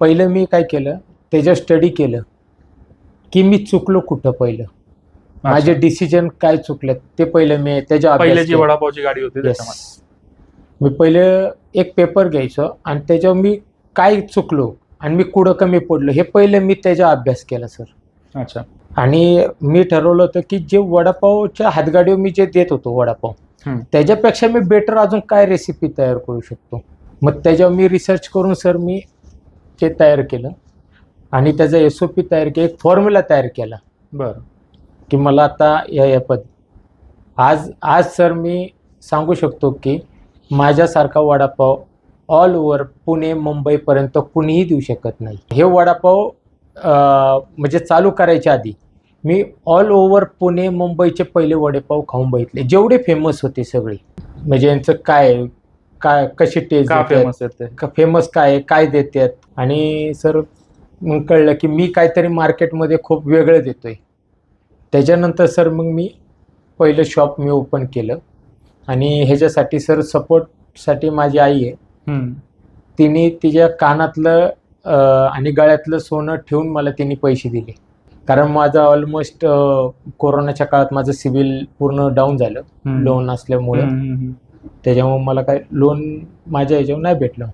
पहिलं मी काय केलं त्याच्यावर स्टडी केलं की मी चुकलो कुठं पहिलं? माझे डिसिजन काय चुकले ते पहिलं मी त्याच्या पहिले जी वडापावची गाडी होती मी पहिले एक पेपर घ्यायचो आणि त्याच्यावर मी काय चुकलो आणि मी कुठं कमी पडलो हे पहिलं मी त्याचा अभ्यास केला सर. अच्छा. आणि मी ठरवलं होतं की जे वडापावच्या हातगाडीवर मी जे देत होतो वडापाव. त्याच्यापेक्षा मी बेटर अजून काय रेसिपी तयार करू शकतो? मग त्याच्यावर मी रिसर्च करून सर मी ते तयार केलं. आणि त्याचा एस ओ पी तयार केला एक फॉर्म्युला तयार केला. बरं. की मला आता या या पद आज आज सर मी सांगू शकतो की माझ्यासारखा वडापाव ऑल ओव्हर पुणे मुंबईपर्यंत कुणीही देऊ शकत नाही. हे वडापाव म्हणजे चालू करायच्या आधी मी ऑल ओव्हर पुणे मुंबईचे पहिले वडेपाव खाऊन बघितले. जेवढे फेमस होते सगळे. म्हणजे यांचं काय काय कशी टेस्ट का फेमस ते? फेमस काय आहे, काय देतात? आणि सर मग कळलं की मी काहीतरी मार्केटमध्ये खूप वेगळं देतोय. त्याच्यानंतर सर मग मी पहिलं शॉप मी ओपन केलं. आणि ह्याच्यासाठी सर सपोर्टसाठी माझी आई आहे. हम्म. तिने तिच्या कानातलं अं, आणि गळ्यातलं सोनं ठेवून मला तिने पैसे दिले. कारण माझं ऑलमोस्ट कोरोनाच्या काळात माझं सिबिल पूर्ण डाऊन झालं. हम्म. लोन असल्यामुळे. हम्म, हम्म, हम्म. त्याच्यामुळं मला काय लोन माझ्या ह्याच्यावर नाही भेटलं.